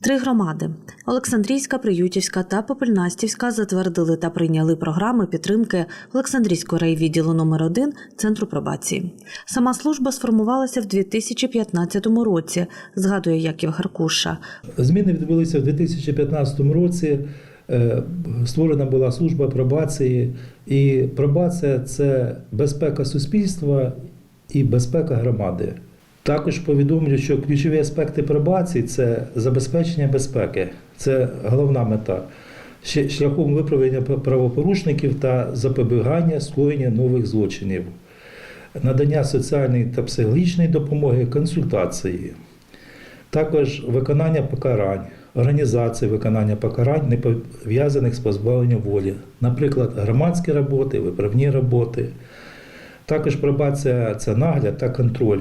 Три громади Олександрійська, Приютівська та Попельнастівська затвердили та прийняли програми підтримки Олександрійського райвідділу номер 1 Центру пробації. Сама служба сформувалася в 2015 році, згадує Яків Гаркуша. Зміни відбулися в 2015 році. Е, Створена була служба пробації, і пробація це безпека суспільства і безпека громади. Також повідомлю, що ключові аспекти пробації це забезпечення безпеки, це головна мета. Шляхом виправлення правопорушників та запобігання скоєння нових злочинів, надання соціальної та психологічної допомоги, консультації. Також виконання покарань, організація виконання покарань, не пов'язаних з позбавленням волі, наприклад, громадські роботи, виправні роботи. Також пробація це нагляд та контроль,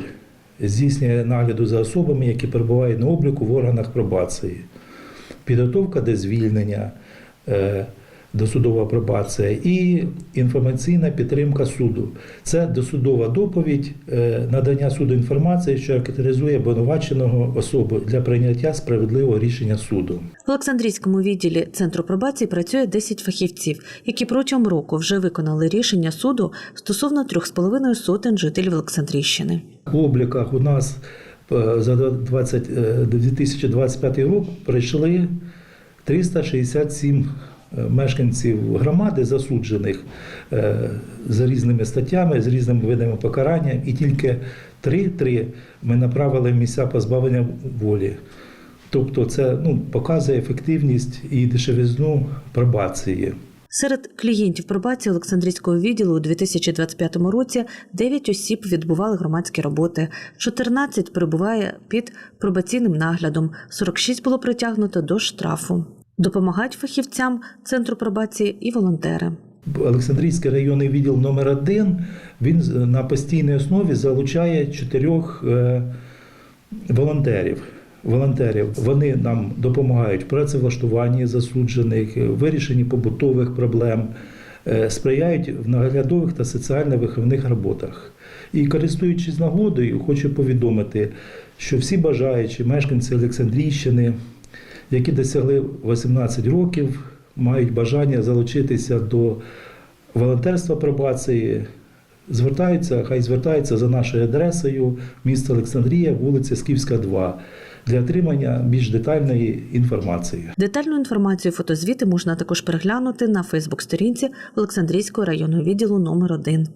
здійснює нагляду за особами, які перебувають на обліку в органах пробації, підготовка до звільнення, е, досудова пробація і інформаційна підтримка суду. Це досудова доповідь, е, надання суду інформації, що характеризує обвинуваченого особу для прийняття справедливого рішення суду. В Олександрійському відділі Центру пробації працює 10 фахівців, які протягом року вже виконали рішення суду стосовно 3,5 сотень жителів Олександрійщини. В обліках у нас е, за 20, е, 2025 рік прийшли 367 е, мешканців громади засуджених е, за різними статтями, з різними видами покарання, і тільки 3-3 ми направили в місця позбавлення волі. Тобто це ну, показує ефективність і дешевизну пробації. Серед клієнтів пробації Олександрійського відділу у 2025 році 9 осіб відбували громадські роботи, 14 перебуває під пробаційним наглядом, 46 було притягнуто до штрафу. Допомагають фахівцям центру пробації і волонтери. Олександрійський районний відділ номер 1 він на постійній основі залучає чотирьох е, волонтерів. Волонтерів вони нам допомагають в працевлаштуванні засуджених, е, вирішенні побутових проблем, е, сприяють в наглядових та соціально-виховних роботах. І користуючись нагодою, хочу повідомити, що всі бажаючі мешканці Олександрійщини, які досягли 18 років, мають бажання залучитися до волонтерства пробації. Звертаються, хай звертаються за нашою адресою місто Олександрія, вулиця Скіфська, 2 для отримання більш детальної інформації. Детальну інформацію фотозвіти можна також переглянути на Фейсбук-сторінці Олександрійського районного відділу номер 1